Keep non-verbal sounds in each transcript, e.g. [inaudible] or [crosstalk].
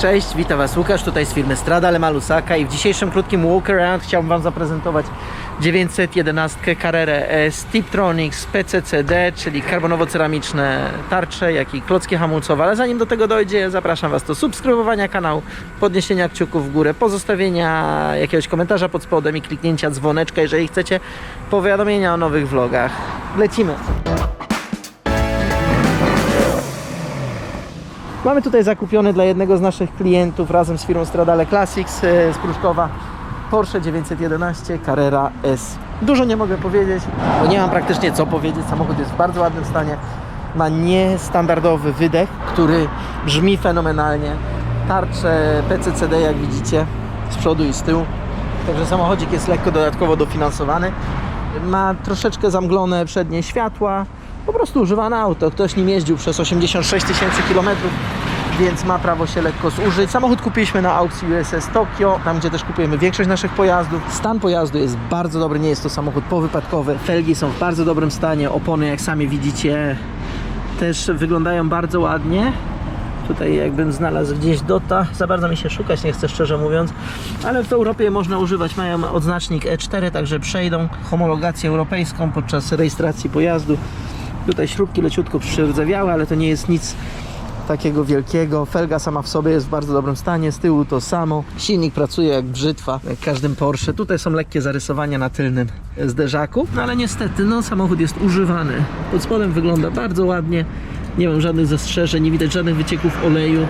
Cześć, witam Was Łukasz, tutaj z firmy Strada Lemalusaka i w dzisiejszym krótkim walk around chciałbym Wam zaprezentować 911 Carrera S Tiptronics PCCD, czyli karbonowo-ceramiczne tarcze, jak i klocki hamulcowe, ale zanim do tego dojdzie, zapraszam Was do subskrybowania kanału, podniesienia kciuków w górę, pozostawienia jakiegoś komentarza pod spodem i kliknięcia dzwoneczka, jeżeli chcecie powiadomienia o nowych vlogach. Lecimy! Mamy tutaj zakupiony dla jednego z naszych klientów razem z firmą Stradale Classics e, z Pruszkowa Porsche 911 Carrera S. Dużo nie mogę powiedzieć, bo nie mam praktycznie co powiedzieć. Samochód jest w bardzo ładnym stanie. Ma niestandardowy wydech, który brzmi fenomenalnie. Tarcze PCCD jak widzicie z przodu i z tyłu. Także samochodzik jest lekko dodatkowo dofinansowany. Ma troszeczkę zamglone przednie światła. Po prostu używane auto. Ktoś nim jeździł przez 86 tysięcy kilometrów, więc ma prawo się lekko zużyć. Samochód kupiliśmy na aukcji USS Tokyo, tam gdzie też kupujemy większość naszych pojazdów. Stan pojazdu jest bardzo dobry, nie jest to samochód powypadkowy. Felgi są w bardzo dobrym stanie, opony jak sami widzicie też wyglądają bardzo ładnie. Tutaj jakbym znalazł gdzieś dota, za bardzo mi się szukać nie chcę szczerze mówiąc, ale w Europie można używać, mają odznacznik E4, także przejdą homologację europejską podczas rejestracji pojazdu. Tutaj śrubki leciutko przyrzewiałe, ale to nie jest nic takiego wielkiego. Felga sama w sobie jest w bardzo dobrym stanie, z tyłu to samo. Silnik pracuje jak brzytwa, jak każdym Porsche. Tutaj są lekkie zarysowania na tylnym zderzaku, no ale niestety no, samochód jest używany. Pod spodem wygląda bardzo ładnie, nie mam żadnych zastrzeżeń, nie widać żadnych wycieków oleju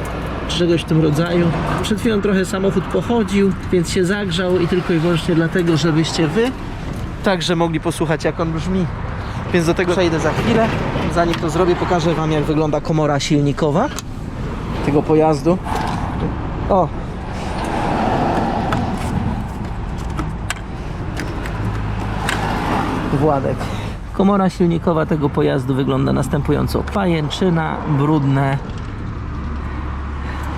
czy czegoś w tym rodzaju. Przed chwilą trochę samochód pochodził, więc się zagrzał i tylko i wyłącznie dlatego, żebyście wy także mogli posłuchać jak on brzmi. Więc do tego przejdę za chwilę. Zanim to zrobię, pokażę Wam jak wygląda komora silnikowa tego pojazdu. O! Władek. Komora silnikowa tego pojazdu wygląda następująco. Pajęczyna, brudne,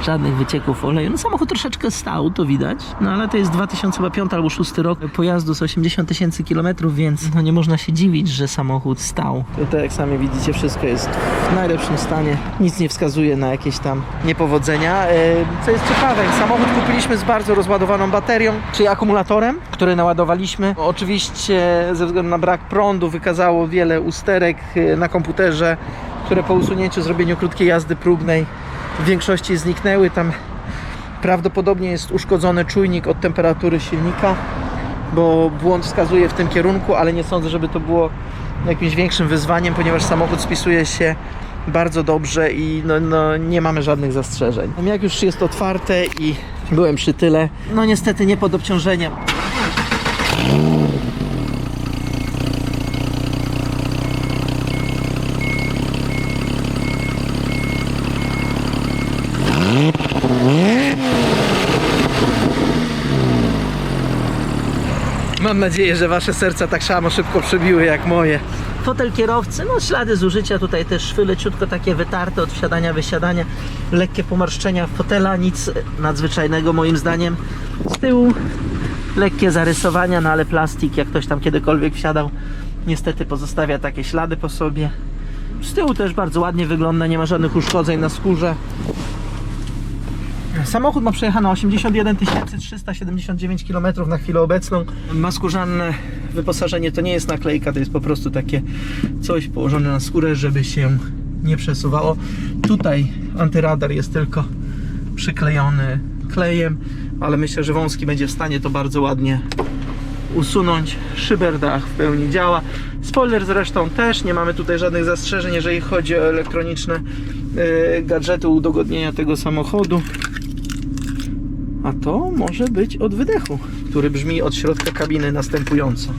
żadnych wycieków oleju. No samochód troszeczkę stał, to widać, no ale to jest 2005 albo 6 rok pojazdu z 80 tysięcy kilometrów, więc no nie można się dziwić, że samochód stał. Tutaj jak sami widzicie wszystko jest w najlepszym stanie, nic nie wskazuje na jakieś tam niepowodzenia. E, Co jest ciekawe, samochód kupiliśmy z bardzo rozładowaną baterią, czyli akumulatorem, który naładowaliśmy. Oczywiście ze względu na brak prądu wykazało wiele usterek e, na komputerze, które po usunięciu, zrobieniu krótkiej jazdy próbnej w większości zniknęły. Tam prawdopodobnie jest uszkodzony czujnik od temperatury silnika, bo błąd wskazuje w tym kierunku, ale nie sądzę, żeby to było jakimś większym wyzwaniem, ponieważ samochód spisuje się bardzo dobrze i no, no, nie mamy żadnych zastrzeżeń. Jak już jest otwarte i byłem przy tyle, no niestety nie pod obciążeniem. Mam nadzieję, że wasze serca tak samo szybko przebiły jak moje. Fotel kierowcy, no ślady zużycia, tutaj też szwy leciutko takie wytarte od wsiadania, wysiadania, lekkie pomarszczenia fotela, nic nadzwyczajnego moim zdaniem. Z tyłu lekkie zarysowania, no ale plastik, jak ktoś tam kiedykolwiek wsiadał, niestety pozostawia takie ślady po sobie. Z tyłu też bardzo ładnie wygląda, nie ma żadnych uszkodzeń na skórze. Samochód ma przejechane 81 379 km na chwilę obecną. Ma skórzane wyposażenie, to nie jest naklejka, to jest po prostu takie coś położone na skórę, żeby się nie przesuwało. Tutaj antyradar jest tylko przyklejony klejem, ale myślę, że wąski będzie w stanie to bardzo ładnie usunąć. Szyberdach w pełni działa. Spoiler zresztą też, nie mamy tutaj żadnych zastrzeżeń, jeżeli chodzi o elektroniczne yy, gadżety udogodnienia tego samochodu. A to może być od wydechu, który brzmi od środka kabiny następująco.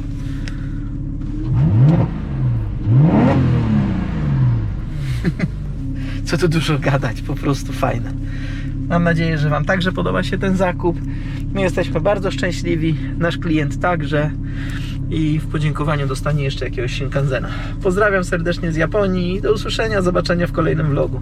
[laughs] Co tu dużo gadać, po prostu fajne. Mam nadzieję, że Wam także podoba się ten zakup. My jesteśmy bardzo szczęśliwi, nasz klient także i w podziękowaniu dostanie jeszcze jakiegoś Shinkanzena. Pozdrawiam serdecznie z Japonii i do usłyszenia, zobaczenia w kolejnym vlogu.